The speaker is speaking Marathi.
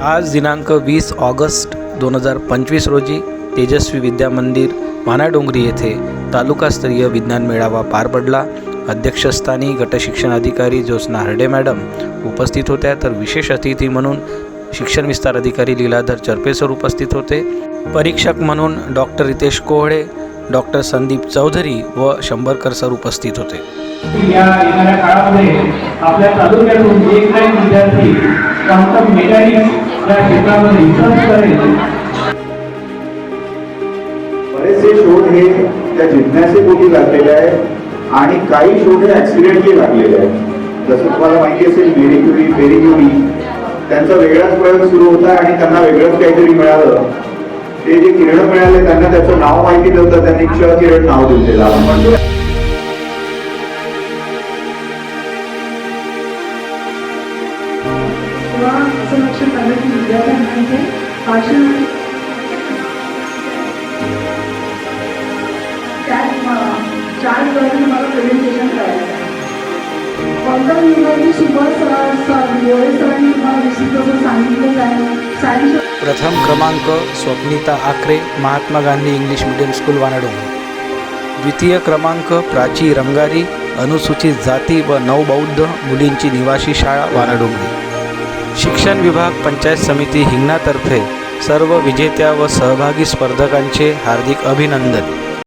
आज दिनांक वीस ऑगस्ट दोन हजार पंचवीस रोजी तेजस्वी विद्या मंदिर येथे तालुकास्तरीय विज्ञान मेळावा पार पडला. अध्यक्षस्थानी गटशिक्षण अधिकारी ज्योत्स्ना हरडे मॅडम उपस्थित होत्या. तर विशेष अतिथी म्हणून शिक्षण विस्तार अधिकारी लीलाधर चरपेसर उपस्थित होते. परीक्षक म्हणून डॉक्टर रितेश कोहळे डॉक्टर संदीप चौधरी व शंभरकर सर उपस्थित होते. या येणाऱ्या काळामध्ये आपल्या तालुक्यातून एक ना विद्यार्थी मेकॅनिक्स या क्षेत्रामध्ये रिसर्च करेल. बरेचसे शोध हे त्या जिज्ञासेपोटी लागलेले आहेत आणि काही शोध हे ऍक्सिडेंटली लागलेले आहेत. जसं तुम्हाला माहिती असेल मेरी क्युरी फेरी क्युरी त्यांचा वेगळाच प्रयोग सुरू होता आणि त्यांना वेगळंच काहीतरी मिळालं. ते जे किरण मिळाले त्यांना त्याचं नाव माहिती नव्हतं त्यांनी क्ष किरण नाव दिलं त्यात चार मला प्रेझेंटेशन करायचं गोळे सरांनी आहे. प्रथम क्रमांक Swapnita Akhare Mahatma Gandhi English medium school Wanadongri द्वितीय क्रमांक प्राची रंगारी अनुसूचित जाती व नवबौद्ध मुलींची निवासी शाळा वानाडोंगरी शिक्षण विभाग पंचायत समिती हिंगणातर्फे सर्व विजेत्या व सहभागी स्पर्धकांचे हार्दिक अभिनंदन.